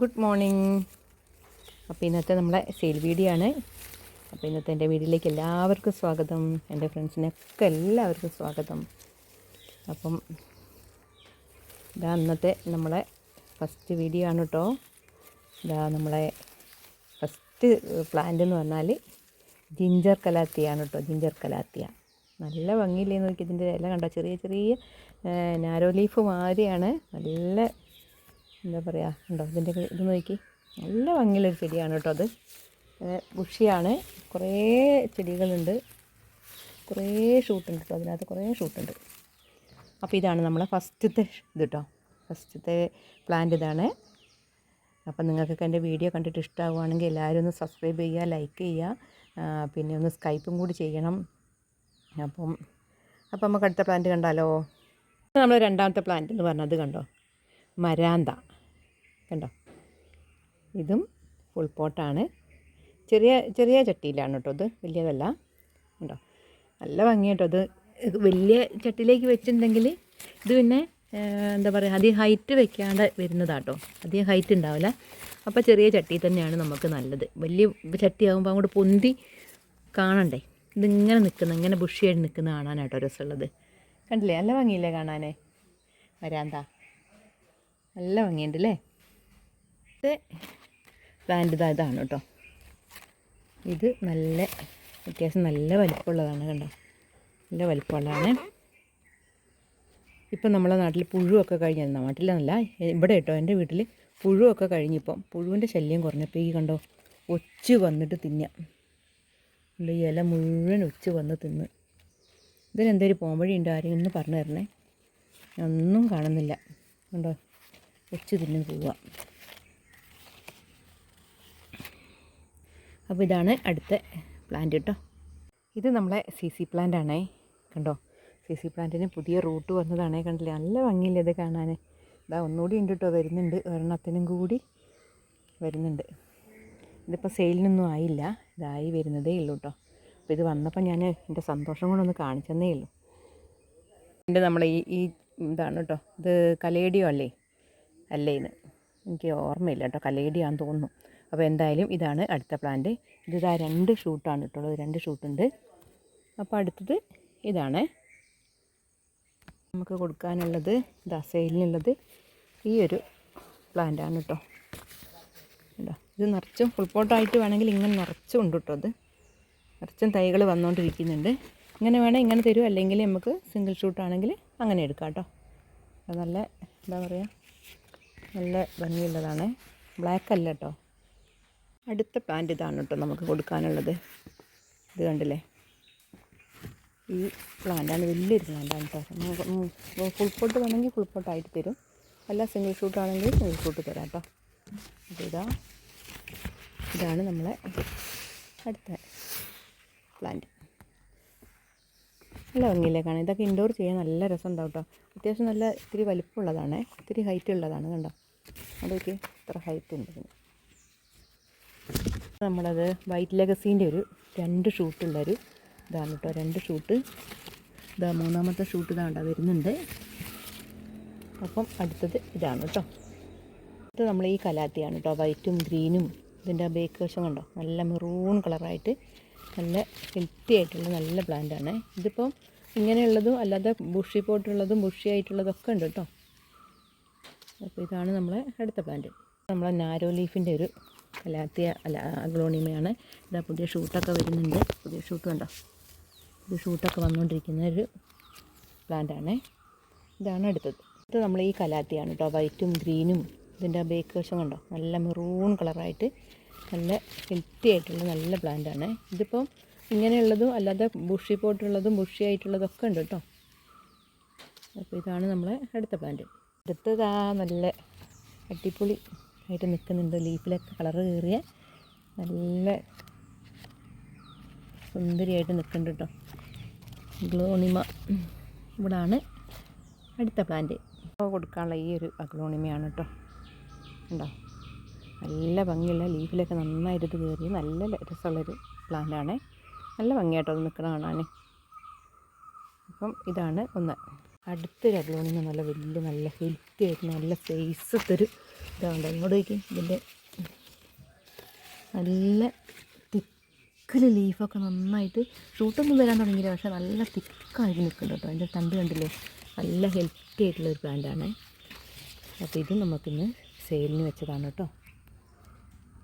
Good morning. അപ്പോൾ ഇന്നത്തെ നമ്മളെ സെയിൽ വീഡിയോ ആണ്. അപ്പോൾ ഇന്നത്തെ എന്റെ വീഡിയോയിലേക്ക് എല്ലാവർക്കും സ്വാഗതം. എന്റെ ഫ്രണ്ട്സിനൊക്കെ എല്ലാവർക്കും സ്വാഗതം. അപ്പം ഇതാ ഇന്നത്തെ നമ്മളെ ഫസ്റ്റ് വീഡിയോ ആണ് കേട്ടോ ഇതാ നമ്മളെ ഫസ്റ്റ് പ്ലാന്റ് എന്ന് പറഞ്ഞാൽ ജിഞ്ചർ കലാത്തിയാണ് കേട്ടോ ജിഞ്ചർ കലാത്തിയ. നല്ല ഭംഗിയില്ലേ നോക്കി ഇതിന്റെ ഇല കണ്ടോ? ചെറിയ ചെറിയ നാരോ ലീഫ് മാതിരിയാണ്. നല്ല എന്താ പറയുക ഉണ്ടോ ഇതിന്റെ ഇത് നോക്കി. നല്ല ഭംഗിയുള്ളൊരു ചെടിയാണ് കേട്ടോ അത്. ബുഷിയാണ് കുറേ ചെടികളുണ്ട്. കുറേ ഷൂട്ടുണ്ട് കേട്ടോ അതിനകത്ത് കുറേ ഷൂട്ടുണ്ട് അപ്പോൾ ഇതാണ് നമ്മളെ ഫസ്റ്റത്തെ ഇത് കേട്ടോ. ഫസ്റ്റത്തെ പ്ലാന്റ് ഇതാണ്. അപ്പം നിങ്ങൾക്കൊക്കെ എന്റെ വീഡിയോ കണ്ടിട്ട് ഇഷ്ടമാവുകയാണെങ്കിൽ എല്ലാവരും ഒന്ന് സബ്സ്ക്രൈബ് ചെയ്യുക ലൈക്ക് ചെയ്യുക. പിന്നെ ഒന്ന് സ്കൈപ്പും കൂടി ചെയ്യണം. അപ്പം അപ്പം നമുക്ക് അടുത്ത പ്ലാന്റ് കണ്ടാലോ? നമ്മൾ രണ്ടാമത്തെ പ്ലാന്റ് എന്ന് പറഞ്ഞത് കണ്ടോ? മരാന്ത. കണ്ടോ? ഇതും ഫുൾ പോട്ടാണ് ചെറിയ ചെറിയ ചട്ടിയിലാണ് കേട്ടോ ഇത്. വലിയതല്ല. കണ്ടോ? നല്ല ഭംഗി കേട്ടോ ഇത് വലിയ ചട്ടിയിലേക്ക് വെച്ചിട്ടുണ്ടെങ്കിൽ ഇത് പിന്നെ എന്താ പറയുക അധികം ഹൈറ്റ് വെക്കാണ്ട് വരുന്നതാട്ടോ. അധികം ഹൈറ്റ് ഉണ്ടാവില്ല. അപ്പോൾ ചെറിയ ചട്ടി തന്നെയാണ് നമുക്ക് നല്ലത്. വലിയ ചട്ടി ചട്ടിയാകുമ്പോൾ അങ്ങോട്ട് പൊന്തി കാണണ്ടേ? ഇതിങ്ങനെ നിൽക്കുന്ന ഇങ്ങനെ ബുഷിയായിട്ട് നിൽക്കുന്ന കാണാനാട്ടോ രസമുള്ളത്. കണ്ടില്ലേ? നല്ല ഭംഗിയില്ലേ കാണാനേ? വരാന്താ. നല്ല ഭംഗിയുണ്ട് ഇത് പ്ലാന്റ് ഇതാ ഇതാണ് കേട്ടോ. ഇത് നല്ല അത്യാവശ്യം നല്ല വലിപ്പമുള്ളതാണ് കണ്ടോ? നല്ല വലിപ്പമുള്ളതാണ്. ഇപ്പം നമ്മളെ നാട്ടിൽ പുഴുവൊക്കെ കഴിഞ്ഞാൽ നാട്ടിലെന്നല്ല ഇവിടെ കേട്ടോ എന്റെ വീട്ടിൽ പുഴുവൊക്കെ കഴിഞ്ഞിപ്പം പുഴുവിന്റെ ശല്യം കുറഞ്ഞപ്പോൾ ഈ കണ്ടോ ഒച്ച് വന്നിട്ട് തിന്നാം. ഈ ഇല മുഴുവൻ ഒച്ച് വന്ന് തിന്ന്. ഇതിനെന്തൊരു പോംവഴിയുണ്ട് ആരെങ്കിലും ഒന്ന് പറഞ്ഞു തരണേ. ഒന്നും കാണുന്നില്ല. കണ്ടോ? ഒച്ച് തിന്ന് പോവുക അപ്പോൾ ഇതാണ് അടുത്ത പ്ലാന്റ് കേട്ടോ ഇത് നമ്മളെ സി സി പ്ലാന്റ് ആണേ കണ്ടോ? സി സി പ്ലാന്റിന് പുതിയ റൂട്ട് വന്നതാണേ കണ്ടില്ലേ? നല്ല ഭംഗിയില്ല ഇത് കാണാൻ ഇതാ ഒന്നുകൂടി ഉണ്ട് കേട്ടോ വരുന്നുണ്ട്. ഒരെണ്ണത്തിനും കൂടി വരുന്നുണ്ട്. ഇതിപ്പോൾ സെയിലിനൊന്നും ആയില്ല. ഇതായി വരുന്നതേ ഉള്ളൂ കേട്ടോ അപ്പോൾ ഇത് വന്നപ്പോൾ ഞാൻ എന്റെ സന്തോഷം കൊണ്ടൊന്ന് കാണിച്ചെന്നേ ഉള്ളൂ. എന്റെ നമ്മളെ ഈ ഈ ഇതാണ് കേട്ടോ ഇത് കലേഡിയോ അല്ലേ? അല്ലേ ഇത് എനിക്ക് ഓർമ്മയില്ല കേട്ടോ കലേഡിയാന്ന് തോന്നുന്നു. അപ്പോൾ എന്തായാലും ഇതാണ് അടുത്ത പ്ലാന്റ് ഇത് ഇതാ രണ്ട് ഷൂട്ടാണ് ഇട്ടുള്ളത് രണ്ട് ഷൂട്ടുണ്ട് അപ്പോൾ അടുത്തത് ഇതാണ്. നമുക്ക് കൊടുക്കാനുള്ളത് ഇതാ ഈ ഒരു പ്ലാന്റാണ് കേട്ടോ കേട്ടോ ഇത് നിറച്ചും ഫുൾ പോട്ടായിട്ട് വേണമെങ്കിൽ ഇങ്ങനെ നിറച്ചും ഉണ്ട് കേട്ടോ അത്. നിറച്ചും തൈകൾ വന്നുകൊണ്ടിരിക്കുന്നുണ്ട് ഇങ്ങനെ വേണേൽ ഇങ്ങനെ തരും അല്ലെങ്കിൽ നമുക്ക് സിംഗിൾ ഷൂട്ടാണെങ്കിൽ അങ്ങനെ എടുക്കാം കേട്ടോ നല്ല എന്താ പറയുക നല്ല ഭംഗിയുള്ളതാണ്. ബ്ലാക്ക് അല്ല കേട്ടോ അടുത്ത പ്ലാന്റ് ഇതാണ് കേട്ടോ നമുക്ക് കൊടുക്കാനുള്ളത്. ഇത് കണ്ടില്ലേ? ഈ പ്ലാന്റാണ് വലിയൊരു പ്ലാന്റാണ് കേട്ടോ. ഫുൾ പോട്ട് വേണമെങ്കിൽ ഫുൾ പോട്ടായിട്ട് തരും. അല്ല സിംഗിൾ ഷൂട്ട് ആണെങ്കിൽ സിംഗിൾ ഷൂട്ട് തരാം കേട്ടോ. അപ്പോൾ ഇതാ. ഇതാണ് നമ്മളെ അടുത്ത പ്ലാന്റ് നല്ല ഭംഗിയില്ലേ കാണാൻ. ഇതൊക്കെ ഇൻഡോർ ചെയ്യാൻ നല്ല രസം ഉണ്ടാവും കേട്ടോ. അത്യാവശ്യം നല്ല ഇത്തിരി വലിപ്പമുള്ളതാണ്. ഇത്തിരി ഹൈറ്റ് ഉള്ളതാണ് കണ്ടോ? അതൊക്കെ ഇത്ര ഹൈറ്റ് ഉണ്ട് നമ്മളത് വൈറ്റ് ലെഗസീന്റെ ഒരു രണ്ട് ഷൂട്ടുള്ളൊരു ഇതാണ് കേട്ടോ രണ്ട് ഷൂട്ട്. ഇതാ മൂന്നാമത്തെ ഷൂട്ട് ഇതാണ്ട വരുന്നുണ്ട്. അപ്പം അടുത്തത് ഇതാണ് കേട്ടോ. ഇത് നമ്മൾ ഈ കലാത്തിയാണ് കേട്ടോ വൈറ്റും ഗ്രീനും. ഇതിന്റെ ബേക്ക് വശം കണ്ടോ നല്ല മെറൂൺ കളറായിട്ട് നല്ല ഹെൽത്തി ആയിട്ടുള്ള നല്ല ആണ് ഇതിപ്പം ഇങ്ങനെയുള്ളതും അല്ലാതെ ബുഷി പോട്ടുള്ളതും ബുഷി ആയിട്ടുള്ളതൊക്കെ ഉണ്ട് കേട്ടോ. അപ്പോൾ ഇതാണ് നമ്മളെ അടുത്ത പ്ലാന്റ്. നമ്മളെ നാരോ ലീഫിന്റെ ഒരു കലാത്തിയ അല്ല അഗ്ലോണിമയാണ്. ഇതാ പുതിയ ഷൂട്ടൊക്കെ വരുന്നുണ്ട്. പുതിയ ഷൂട്ട് കണ്ടോ? പുതിയ ഷൂട്ടൊക്കെ വന്നുകൊണ്ടിരിക്കുന്ന ഒരു പ്ലാന്റാണ്. ഇതാണ് അടുത്തത്. ഇത് നമ്മൾ ഈ കലാത്തിയാണ് കേട്ടോ. വൈറ്റും ഗ്രീനും ഇതിന്റെ ബേക്ക് വശം കണ്ടോ? നല്ല മെറൂൺ കളറായിട്ട് നല്ല ഹെൽത്തി ആയിട്ടുള്ള നല്ല പ്ലാന്റാണ്. ഇതിപ്പം ഇങ്ങനെയുള്ളതും അല്ലാതെ ബുഷി പോട്ടുള്ളതും ബുഷി ആയിട്ടുള്ളതൊക്കെ ഉണ്ട് കേട്ടോ. അപ്പോൾ ഇതാണ് നമ്മളെ അടുത്ത പ്ലാന്റ്. അടുത്തതാ നല്ല അടിപൊളി ആയിട്ട് നിൽക്കുന്നുണ്ട്. ലീഫിലൊക്കെ കളർ കയറിയ നല്ല സുന്ദരിയായിട്ട് നിൽക്കുന്നുണ്ട് കേട്ടോ ഗ്ലോണിമ ഇവിടാണ് അടുത്ത പ്ലാന്റ് കൊടുക്കാനുള്ള ഈ ഒരു അഗ്ലോണിമയാണ് കേട്ടോ ഉണ്ടോ നല്ല ഭംഗിയുള്ള ലീഫിലൊക്കെ നന്നായിട്ട് കയറി നല്ല രസമുള്ളൊരു പ്ലാന്റാണ് നല്ല ഭംഗിയായിട്ടോ അത് നിൽക്കണ കാണാൻ അപ്പം ഇതാണ് ഒന്ന്. അടുത്തൊരു അഗ്ലോണിമ നല്ല വലിയ നല്ല ഹെൽത്തി ആയിട്ട് നല്ല സൈസത്തൊരു ഇതാണ്ട് ഇങ്ങോട്ട് നോക്കി. ഇതിന്റെ നല്ല തിക്കിൽ ലീഫൊക്കെ നന്നായിട്ട് ഷൂട്ടൊന്നും വരാൻ തുടങ്ങിയില്ല പക്ഷേ നല്ല തിക്കായിട്ട് നിൽക്കുന്നുണ്ട് കേട്ടോ. അതിന്റെ തണ്ട് കണ്ടില്ലേ നല്ല ഹെൽത്തി ആയിട്ടുള്ള ഒരു പ്ലാന്റാണ് അപ്പോൾ ഇത് നമുക്കിന്ന് സെയിലിന് വെച്ചതാണ് കേട്ടോ.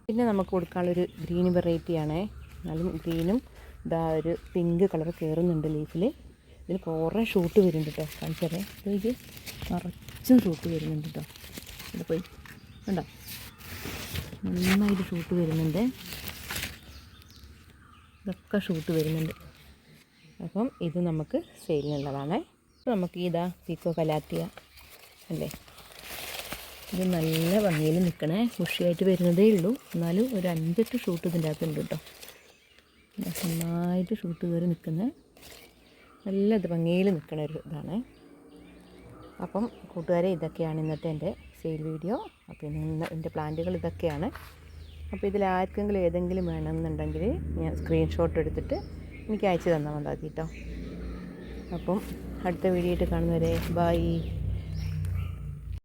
പിന്നെ നമുക്ക് കൊടുക്കാനുള്ളൊരു ഗ്രീൻ വെറൈറ്റിയാണ് എന്നാലും ഗ്രീനും ഇതാ ഒരു പിങ്ക് കളർ കയറുന്നുണ്ട് ലീഫിൽ ഇതിൽ കുറേ ഷൂട്ട് വരുന്നുണ്ട് കേട്ടോ. കാണിച്ചേ ഇത് കുറച്ചും ഷൂട്ട് വരുന്നുണ്ട് കേട്ടോ. ഇവിടെ പോയി കണ്ടോ? നന്നായിട്ട് ഷൂട്ട് വരുന്നുണ്ട്. ഇതൊക്കെ ഷൂട്ട് വരുന്നുണ്ട്. അപ്പം ഇത് നമുക്ക് സെയിലിനുള്ളതാണ് നമുക്ക് ഇതാ പീക്കോ കലാത്തിയ അല്ലേ? ഇത് നല്ല ഭംഗിയിൽ നിൽക്കണേ കുഷിയായിട്ട് വരുന്നതേ ഉള്ളൂ. എന്നാലും ഒരു അഞ്ചെട്ട് ഷൂട്ട് ഇതിന്റെ അകത്തുണ്ട് കേട്ടോ. നന്നായിട്ട് ഷൂട്ട് കയറി നിൽക്കുന്നത് നല്ല ഭംഗിയിൽ നിൽക്കണ ഒരു ഇതാണ്. അപ്പം കൂട്ടുകാരെ ഇതൊക്കെയാണ് ഇന്നത്തെ എന്റെ സെയിൽ വീഡിയോ അപ്പോൾ ഇന്ന് എന്റെ പ്ലാന്റുകൾ ഇതൊക്കെയാണ്. അപ്പോൾ ഇതിൽ ആർക്കെങ്കിലും ഏതെങ്കിലും വേണമെന്നുണ്ടെങ്കിൽ ഞാൻ സ്ക്രീൻഷോട്ട് എടുത്തിട്ട് എനിക്ക് അയച്ചു തന്നാൽ മതി കേട്ടോ. അപ്പം അടുത്ത വീഡിയോ ആയിട്ട് കാണുന്നവരെ ബൈ